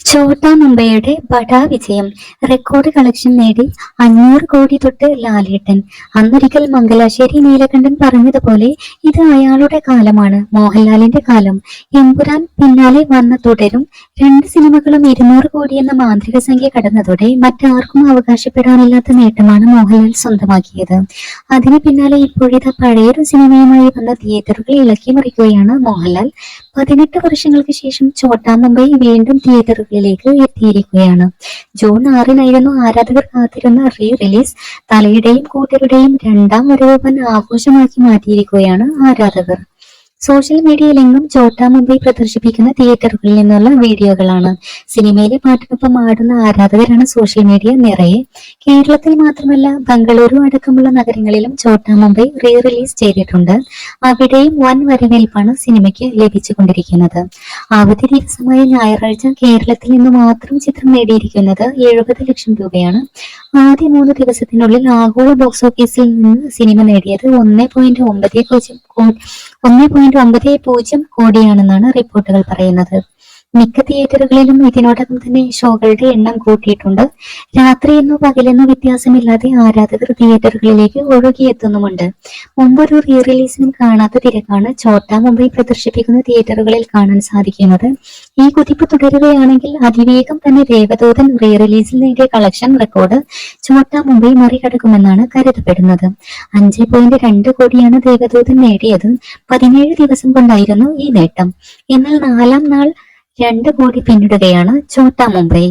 ചോട്ടാ മുംബൈയുടെ ബഡാ വിജയം. Record collection നേടി അഞ്ഞൂറ് കോടി തൊട്ട് ലാലേട്ടൻ. അന്നൊരിക്കൽ മംഗലാശ്ശേരി നീലകണ്ഠൻ പറഞ്ഞതുപോലെ ഇത് അയാളുടെ കാലമാണ് മോഹൻലാലിന്റെ കാലം. എമ്പുരാൻ പിന്നാലെ വന്ന തുടരും. രണ്ട് സിനിമകളും ഇരുന്നൂറ് കോടി എന്ന മാന്ത്രിക സംഖ്യ കടന്നതോടെ മറ്റാർക്കും അവകാശപ്പെടാനില്ലാത്ത നേട്ടമാണ് മോഹൻലാൽ സ്വന്തമാക്കിയത്. അതിന് പിന്നാലെ ഇപ്പോഴിതാ പഴയൊരു സിനിമയുമായി വന്ന തിയേറ്ററുകൾ ഇളക്കി മറിക്കുകയാണ് മോഹൻലാൽ. പതിനെട്ട് വർഷങ്ങൾക്ക് ശേഷം ചോട്ടാ മുംബൈ വീണ്ടും തിയേറ്ററുകളിലേക്ക് എത്തിയിരിക്കുകയാണ്. ജൂൺ ആറിനായിരുന്നു ആരാധകർ കാത്തിരുന്ന റീ റിലീസ് തലയുടെയും കൂട്ടരുടെയും രണ്ടാം വരവൻ ആഘോഷമാക്കി മാറ്റിയിരിക്കുകയാണ് ആരാധകർ. സോഷ്യൽ മീഡിയയിലെങ്ങും ചോട്ടാ മുംബൈ പ്രദർശിപ്പിക്കുന്ന തിയേറ്ററുകളിൽ നിന്നുള്ള വീഡിയോകളാണ്. സിനിമയിലെ പാട്ടിനൊപ്പം ആടുന്ന ആരാധകരാണ് സോഷ്യൽ മീഡിയ നിറയെ. കേരളത്തിൽ മാത്രമല്ല ബംഗളൂരു അടക്കമുള്ള നഗരങ്ങളിലും ചോട്ടാ മുംബൈ റീ റിലീസ് ചെയ്തിട്ടുണ്ട്. അവിടെയും വൻ വരവേൽപ്പാണ് സിനിമയ്ക്ക് ലഭിച്ചുകൊണ്ടിരിക്കുന്നത്. അവധി ദിവസമായ ഞായറാഴ്ച കേരളത്തിൽ നിന്ന് മാത്രം ചിത്രം നേടിയിരിക്കുന്നത് എഴുപത് ലക്ഷം രൂപയാണ്. ആദ്യ മൂന്ന് ദിവസത്തിനുള്ളിൽ ആഗോള ബോക്സ് ഓഫീസിൽ നിന്ന് സിനിമ നേടിയത് ഒന്ന് പോയിന്റ് ഒമ്പത് പൂജ്യം ഒന്നേ പോയിന്റ് ഒമ്പത് പൂജ്യം കോടിയാണെന്നാണ് റിപ്പോർട്ടുകൾ പറയുന്നത്. മിക്ക തിയേറ്ററുകളിലും ഇതിനോടകം തന്നെ ഷോകളുടെ എണ്ണം കൂട്ടിയിട്ടുണ്ട്. രാത്രിയെന്നോ പകലെന്നോ വ്യത്യാസമില്ലാതെ ആരാധകർ തിയേറ്ററുകളിലേക്ക് ഒഴുകിയെത്തുന്നുമുണ്ട്. മുമ്പൊരു റീ റിലീസിനും കാണാത്ത തിരക്കാണ് ചോട്ടാ മുംബൈ പ്രദർശിപ്പിക്കുന്ന തിയേറ്ററുകളിൽ കാണാൻ സാധിക്കുന്നത്. ഈ കുതിപ്പ് തുടരുകയാണെങ്കിൽ അതിവേഗം തന്നെ രേവദൂതൻ റീ റിലീസിൽ നേടിയ കളക്ഷൻ റെക്കോർഡ് ചോട്ടാ മുംബൈ മറികടക്കുമെന്നാണ് കരുതപ്പെടുന്നത്. അഞ്ച് പോയിന്റ് രണ്ട് കോടിയാണ് ദേവദൂതൻ നേടിയത് പതിനേഴ് ദിവസം കൊണ്ടായിരുന്നു ഈ നേട്ടം. എന്നാൽ നാലാം നാൾ രണ്ട് കോടി പിന്നിടുകയാണ് ചോട്ടാ മുംബൈ